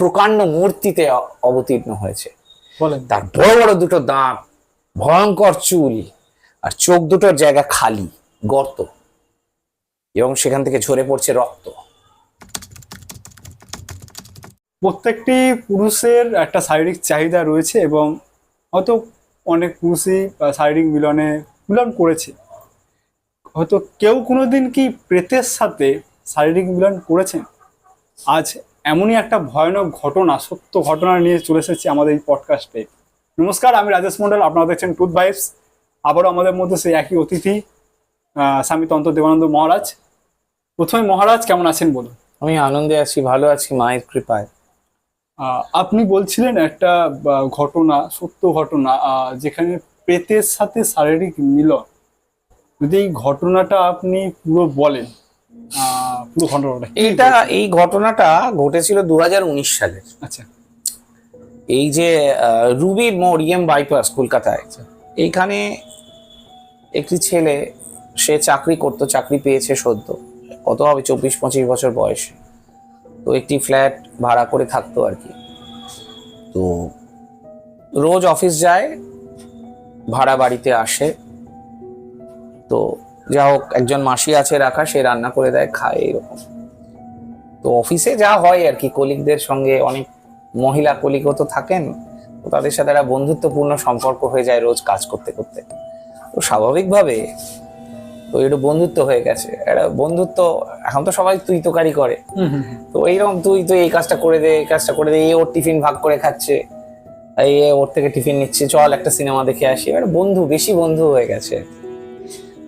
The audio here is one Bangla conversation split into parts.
প্রকাণ্ড মূর্তিতে অবতীর্ণ হয়েছে। বলেন। তার বড় বড় দুটো দাঁত ভয়ঙ্কর চুল আর চোখ দুটোর জায়গা খালি গর্ত এবং সেখান থেকে ঝরে পড়ছে রক্ত। প্রত্যেকটি পুরুষের একটা শারীরিক চাহিদা রয়েছে এবং হয়তো অনেক পুরুষই শারীরিক মিলনে মিলন করেছে। হয়তো কেউ কোনোদিন কি প্রেতের সাথে শারীরিক মিলন করেছেন? আজ এমনই একটা ভয়ানক ঘটনা সত্য ঘটনা নিয়ে চলে এসেছি আমাদের এই পডকাস্টে নমস্কার আমি রাজেশ মন্ডল আপনারা দেখছেন টুথ ভাইবস আবারও আমাদের মধ্যে সেই একই অতিথি স্বামী তন্ত্র দেবানন্দ মহারাজ। প্রথমে মহারাজ কেমন আছেন বলুন? আমি আনন্দে আছি ভালো আছি মায়ের কৃপায়। আপনি বলছিলেন একটা ঘটনা সত্য ঘটনা যেখানে প্রেতের সাথে শারীরিক মিলন। যদি এই ঘটনাটা আপনি পুরো বলেন আহ, পুরো ঘটনাটা কি এই ঘটনাটা ঘটেছিল দুহাজার উনিশ সালে। আচ্ছা। এই যে রুবির মোড় ইএম বাইপাস কলকাতায় এইখানে একটি ছেলে সে চাকরি করতো চাকরি পেয়েছে সদ্য কত হবে চব্বিশ পঁচিশ বছর বয়সে। তো একটি ফ্ল্যাট ভাড়া করে থাকতো আর কি। তো রোজ অফিস যায় ভাড়া বাড়িতে আসে। তো যা হোক একজন মাসি আছে রাখা সে রান্না করে দেয় খায় এরকম। তো অফিসে যা হয় আর কি কলিগদের সঙ্গে অনেক মহিলা কলিগও তো থাকেন তো তাদের সাথে একটা বন্ধুত্বপূর্ণ সম্পর্ক হয়ে যায় রোজ কাজ করতে করতে। তো স্বাভাবিকভাবে তো একটু বন্ধুত্ব হয়ে গেছে। একটা বন্ধুত্ব এখন তো সবাই তুই তোকারি করে। তো এইরকম তুই তুই এই কাজটা করে দে এই কাজটা করে দে এই ওর টিফিন ভাগ করে খাচ্ছে এই এ ওর থেকে টিফিন নিচ্ছে চল একটা সিনেমা দেখে আসি। এবার বন্ধু বেশি বন্ধু হয়ে গেছে। তো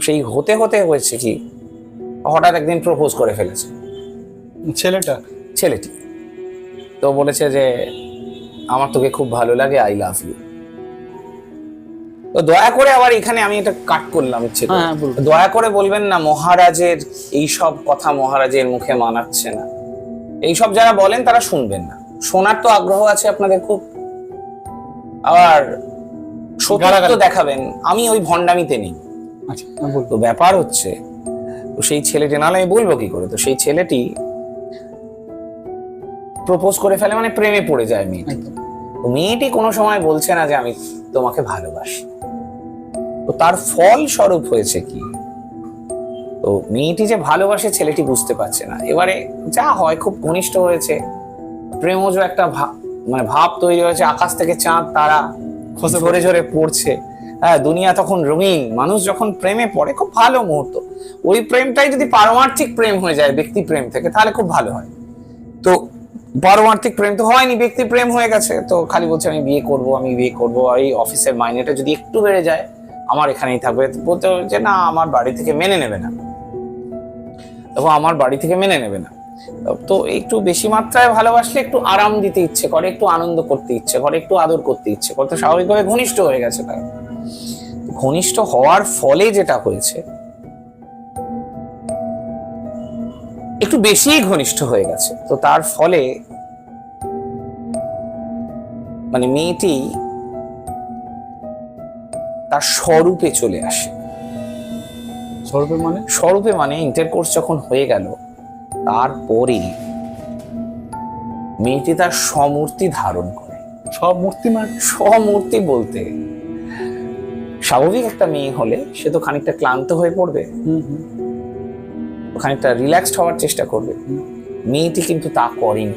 সেই হতে হতে হয়েছে কি হঠাৎ একদিন প্রপোজ করে ফেলেছে। ছেলেটা? ছেলেটি। তো বলেছে যে আমার তোকে খুব ভালো লাগে আই লাভ ইউ তো দয়া করে আবার এখানে আমি এটা কাট করলাম। হ্যাঁ। দয়া করে বলবেন না মহারাজের এই সব কথা মহারাজের মুখে মানাচ্ছে না। এইসব যারা বলেন তারা শুনবেন না। শোনার তো আগ্রহ আছে আপনাদের খুব। আবার সত্য গালাগালি। দেখাবেন আমি ওই ভণ্ডামিতে নেই। আচ্ছা তো ব্যাপার হচ্ছে তো সেই ছেলেটি নাহলে আমি বলব কি করে? তো সেই ছেলেটি প্রপোজ করে ফেলে মানে প্রেমে পড়ে যায় মেয়েটি। তো মেয়েটি কোনো সময় বলছে না যে আমি তোমাকে ভালোবাসি। তো তার ফল স্বরূপ হয়েছে কি? তো মেয়েটি যে ভালোবাসে ছেলেটি বুঝতে পারছে না। এবারে যা হয় খুব ঘনিষ্ঠ হয়েছে। প্রেমজ একটা মানে ভাব তৈরি হয়েছে। আকাশ থেকে চাঁদ তারা খসে ঝরে ঝরে পড়ছে। হ্যাঁ দুনিয়া তখন রঙিন। মানুষ যখন প্রেমে পড়ে, খুব ভালো মুহূর্ত। ওই প্রেমটাই যদি পারমার্থিক প্রেম হয়ে যায় ব্যক্তি প্রেম থেকে, তাহলে খুব ভালো হয়। তো পারমার্থিক প্রেম তো হয়নি, ব্যক্তি প্রেম হয়ে গেছে। তো খালি বলছে, আমি বিয়ে করব, আমি বিয়ে করব। এই অফিসের মাইনেটা যদি একটু বেড়ে যায়, আমার এখানেই থাকবে। বলতে যে, না, আমার বাড়ি থেকে মেনে নেবে না। এবং আমার বাড়ি থেকে মেনে নেবে না। তো একটু বেশি মাত্রায় ভালোবাসলে একটু আরাম দিতে ইচ্ছে করে, একটু আনন্দ করতে ইচ্ছে করে, একটু আদর করতে ইচ্ছে করে। তো স্বাভাবিকভাবে ঘনিষ্ঠ হয়ে গেছে তার। ঘনিষ্ঠ হওয়ার ফলে যেটা হয়েছে একটু বেশি ঘনিষ্ঠ হয়ে গেছে। তো তার ফলে মানে মেয়েটি তার স্বরূপে চলে আসে। স্বরূপের মানে? স্বরূপে মানে ইন্টারকোর্স যখন হয়ে গেল তারপরে মেয়েটি তার সমূর্তি ধারণ করে। সব মূর্তি মানে? সমূর্তি বলতে স্বাভাবিক একটা মেয়ে হলে সে তো খানিকটা ক্লান্ত হয়ে পড়বে। খানিকটা রিল্যাক্সড হওয়ার চেষ্টা করবে। মেয়েটি কিন্তু তা করেনি।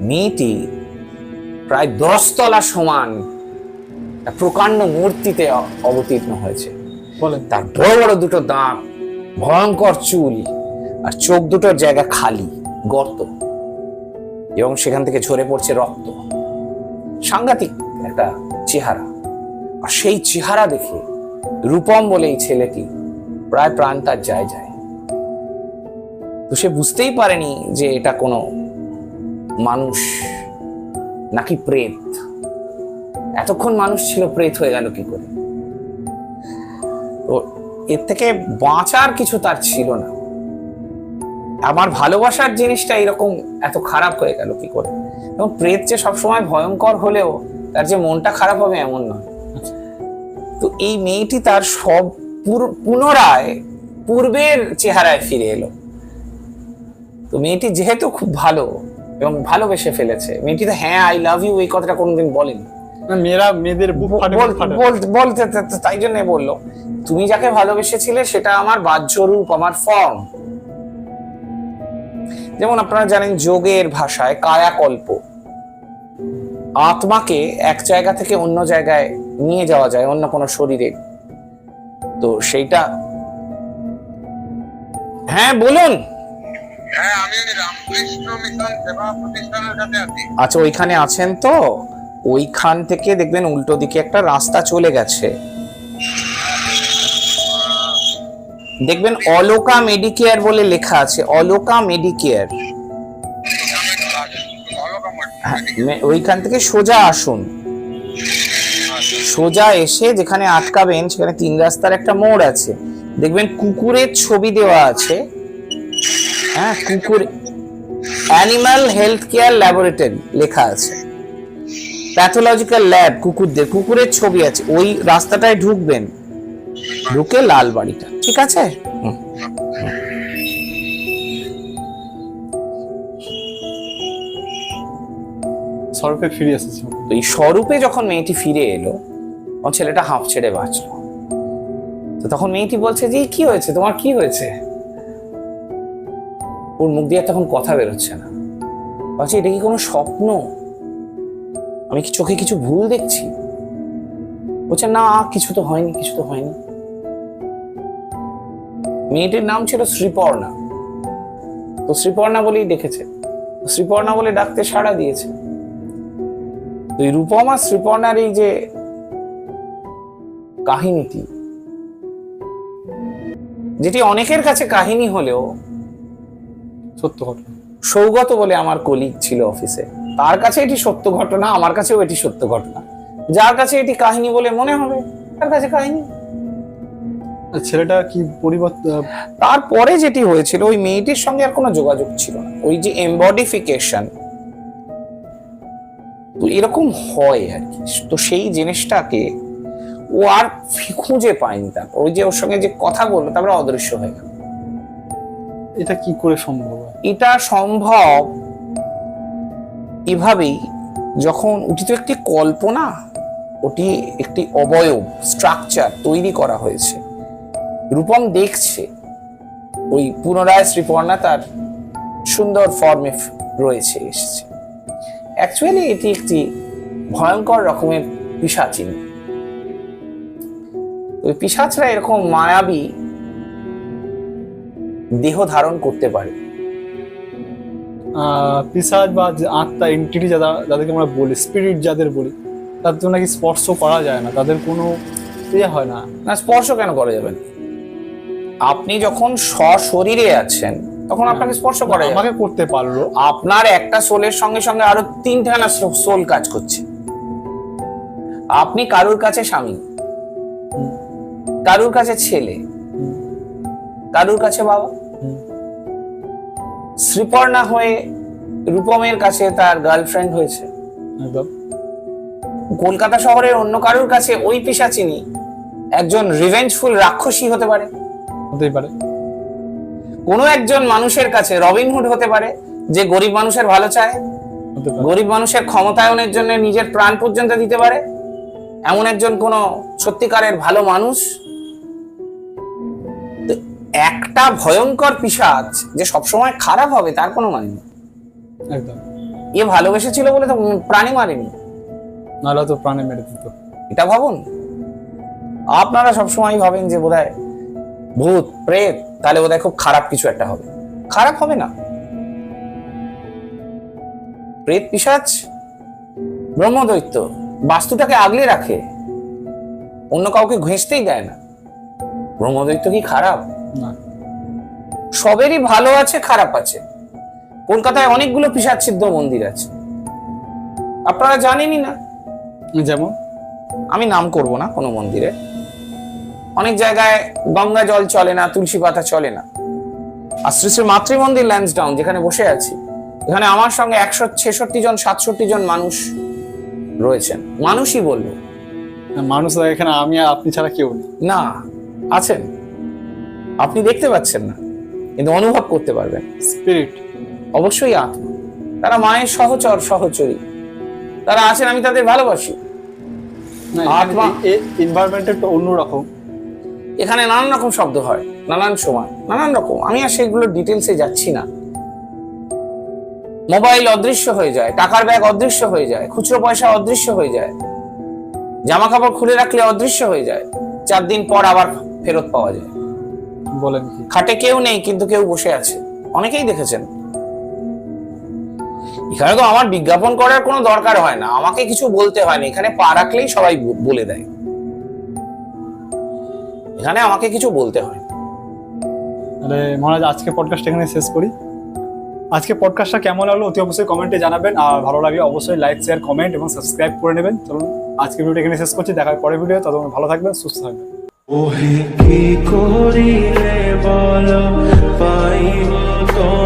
মেয়েটি প্রায় দশতলা সমান প্রকাণ্ড মূর্তিতে অবতীর্ণ হয়েছে। বলেন। তার বড় বড় দুটো দাঁত ভয়ঙ্কর চুল আর চোখ দুটোর জায়গা খালি গর্ত। এবং সেখান থেকে ঝরে পড়ছে রক্ত। সাংঘাতিক একটা চেহারা। আর সেই চেহারা দেখে রূপম বলে এই ছেলেটি প্রায় প্রাণ তার যায় যায়। তো সে বুঝতেই পারেনি যে এটা কোনো মানুষ নাকি প্রেত। এতক্ষণ মানুষ ছিল প্রেত হয়ে গেল কি করে? তো এর থেকে বাঁচার কিছু তার ছিল না। আমার ভালোবাসার জিনিসটা এরকম এত খারাপ হয়ে গেল কি করে? এবং প্রেত যে সবসময় ভয়ঙ্কর হলেও তার যে মনটা খারাপ হবে এমন নয়। তো এই মেয়েটি তার সব পুনরায় পূর্বের চেহারায় ফিরে এলো। তো মেয়েটি যেহেতু খুব ভালো এবং ভালোবেসে ফেলেছে মেয়েটি তো হ্যাঁ আই লাভ ইউ এই কথাটা কোনোদিন বলেনি। মেয়েরা মেয়েদের বলতে তাই জন্য বলল তুমি যাকে ভালোবেসেছিলে সেটা আমার বাহ্য রূপ আমার ফর্ম যেমন আপনারা জানেন যোগের ভাষায় কায়াকল্প। আত্মাকে এক জায়গা থেকে অন্য জায়গায় নিয়ে যাওয়া যায় অন্য কোনো শরীরে। তো সেইটা হ্যাঁ বলুন। হ্যাঁ আচ্ছা ওইখানে আছেন তো? ওইখান থেকে দেখবেন উল্টো দিকে একটা রাস্তা চলে গেছে। দেখবেন অলোকা মেডিকেয়ার বলে লেখা আছে অলোকা মেডিকেয়ার। হ্যাঁ, ওইখান থেকে সোজা আসুন। সোজা এসে যেখানে আটকাবেন, সেখানে তিন রাস্তার একটা মোড় আছে। দেখবেন কুকুরের ছবি দেওয়া আছে। হ্যাঁ কুকুর অ্যানিমাল হেলথ কেয়ার ল্যাবরেটরি লেখা আছে। প্যাথোলজিক্যাল ল্যাব কুকুরদের, কুকুরের ছবি আছে। ওই রাস্তাটায় ঢুকবেন। ঢুকে লাল বাড়িটা, ঠিক আছে? হুম। ফিরে এসেছে। তো এই স্বরূপে যখন মেয়েটি ফিরে এলো, তখন ছেলেটা হাঁপ ছেড়ে বাঁচলো। তো তখন মেয়েটি বলছে যে কি হয়েছে? তোমার কি হয়েছে? ওর মুখ দিয়ে তখন কথা বেরোচ্ছে না। বলছে, এটা কি কোনো স্বপ্ন? আমি কি চোখে কিছু ভুল দেখছি? বলছে, না, কিছু তো হয়নি, কিছু তো হয়নি। মেয়েটির নাম ছিল শ্রীপর্ণা। তো শ্রীপর্ণা বলেই দেখেছে শ্রীপর্ণা বলে ডাকতে সাড়া দিয়েছে। এই রূপমা শ্রীপর্ণার এই যে কাহিনীটি যেটি অনেকের কাছে কাহিনী হলেও সত্য ঘটনা সৌগত বলে আমার কলিগ ছিল অফিসে তার কাছে এটি সত্য ঘটনা আমার কাছেও এটি সত্য ঘটনা। যার কাছে এটি কাহিনী বলে মনে হবে তার কাছে কাহিনী। ছেলেটা কি পরিবর্তন তারপরে যেটি হয়েছিল ওই মেয়েটির সঙ্গে আর কোনো যোগাযোগ ছিল না। ওই যে এমবডিফিকেশন তো এরকম হয় আর কি। তো সেই জিনিসটাকে ও আর খুঁজে পায়নি তারপর। ওই যে ওর সঙ্গে যে কথা বলল তারপরে অদৃশ্য হয়ে গেল। এটা কি করে সম্ভব এটা সম্ভব এভাবেই যখন ওটি তো একটি কল্পনা ওটি একটি অবয়ব স্ট্রাকচার তৈরি করা হয়েছে। রূপম দেখছে ওই পুনরায় শ্রীপর্ণা তার সুন্দর ফর্মে রয়েছে এসেছে। অ্যাকচুয়ালি এটি একটি ভয়ঙ্কর রকমের পিসাচিনী ওই পিসাচরা এরকম মায়াবী দেহ ধারণ করতে পারে। আহ, পিশাচ বা আত্মা এন্টিটি যারা যাদেরকে আমরা বলি স্পিরিট যাদের বলি তাদের তো নাকি স্পর্শ করা যায় না তাদের কোনো ইয়ে হয় না। না স্পর্শ কেন করা যাবে না? আপনি যখন সশরীরে আছেন তখন আপনাকে স্পর্শ করা আমাকে করতে পারল। আপনার একটা সোলের সঙ্গে সঙ্গে আরও তিনখানা সোল কাজ করছে। আপনি কারুর কাছে স্বামী? কারুর কাছে ছেলে? কারুর কাছে বাবা? শ্রীপর্ণা হয়ে রূপমের কাছে তার গার্লফ্রেন্ড হয়েছে। কলকাতা শহরের অন্য কারুর কাছে ওই পিসাচিনি একজন রিভেঞ্জফুল রাক্ষসী হতে পারে। হতেই পারে। কোনো একজন মানুষের কাছে রবিনহুড হতে পারে যে গরিব মানুষের ভালো চায় গরিব মানুষের ক্ষমতায়নের জন্য নিজের প্রাণ পর্যন্ত দিতে পারে। এমন একজন কোন সত্যিকারের ভালো মানুষ? একটা ভয়ঙ্কর পিসাচ যে সবসময় খারাপ হবে তার কোনো মানে নেই। একদম। এ ভালোবেসেছিল বলে তো প্রাণী মারেনি। নাহলে তো প্রাণে মেরে দিত। এটা ভাবুন। আপনারা সবসময় ভাবেন যে বোধহয় ভূত প্রেত তাহলে বোধহয় খুব খারাপ কিছু একটা হবে। খারাপ হবে না। প্রেত পিসাচ ব্রহ্মদৈত্য বাস্তুটাকে আগলে রাখে। অন্য কাউকে ঘেঁষতেই দেয় না। ব্রহ্মদৈত্য কি খারাপ? না। সবেরই ভালো আছে খারাপ আছে। কলকাতায় অনেকগুলো পিসাচ সিদ্ধ মন্দির আছে। আপনারা জানেনই না। যেমন? আমি নাম করব না কোনো মন্দিরে। অনেক জায়গায় গঙ্গা জল চলে না তুলসী পাতা চলে না। আর শ্রী শ্রী মাতৃ মন্দির ল্যান্সডাউন যেখানে বসে আছি এখানে আমার সঙ্গে একশো ছেষট্টি জন সাতষট্টি জন মানুষ রয়েছেন। মানুষই বলব। মানুষ এখানে আমি আর আপনি ছাড়া কেউ নেই। না আছেন। আপনি দেখতে পাচ্ছেন না কিন্তু অনুভব করতে পারবেন। স্পিরিট অবশ্যই আত্মা। তারা মায়ের সহচর সহচরী। তারা আছেন আমি তাদের ভালোবাসি। আত্মা। এনভায়রনমেন্ট একটু অন্যরকম। এখানে নানান রকম শব্দ হয় নানান সময় নানান রকম। আমি আর সেগুলোর ডিটেলসে যাচ্ছি না। মোবাইল অদৃশ্য হয়ে যায় টাকার ব্যাগ অদৃশ্য হয়ে যায় খুচরো পয়সা অদৃশ্য হয়ে যায় জামা কাপড় খুলে রাখলে অদৃশ্য হয়ে যায় চার দিন পর আবার ফেরত পাওয়া যায়। বলেন খাটে কেউ নেই কিন্তু কেউ বসে আছে। অনেকেই দেখেছেন। এখানে তো আমার বিজ্ঞাপন করার কোনো দরকার হয় না। আমাকে কিছু বলতে হয় না। এখানে পা রাখলেই সবাই বলে দেয়। এখানে আমাকে কিছু বলতে হয়। তাহলে মহারাজ আজকে পডকাস্ট এখানে শেষ করি। আজকে পডকাস্টটা কেমন লাগল অতি অবশ্যই কমেন্টে জানাবেন। আর ভালো লাগলে অবশ্যই লাইক শেয়ার কমেন্ট এবং সাবস্ক্রাইব করে নেবেন। চলুন আজকে ভিডিও এখানে শেষ করছি। দেখার পরে ভিডিও ততক্ষণ ভালো থাকবেন সুস্থ থাকবেন। ওহে কি করিলে বল পাইব তো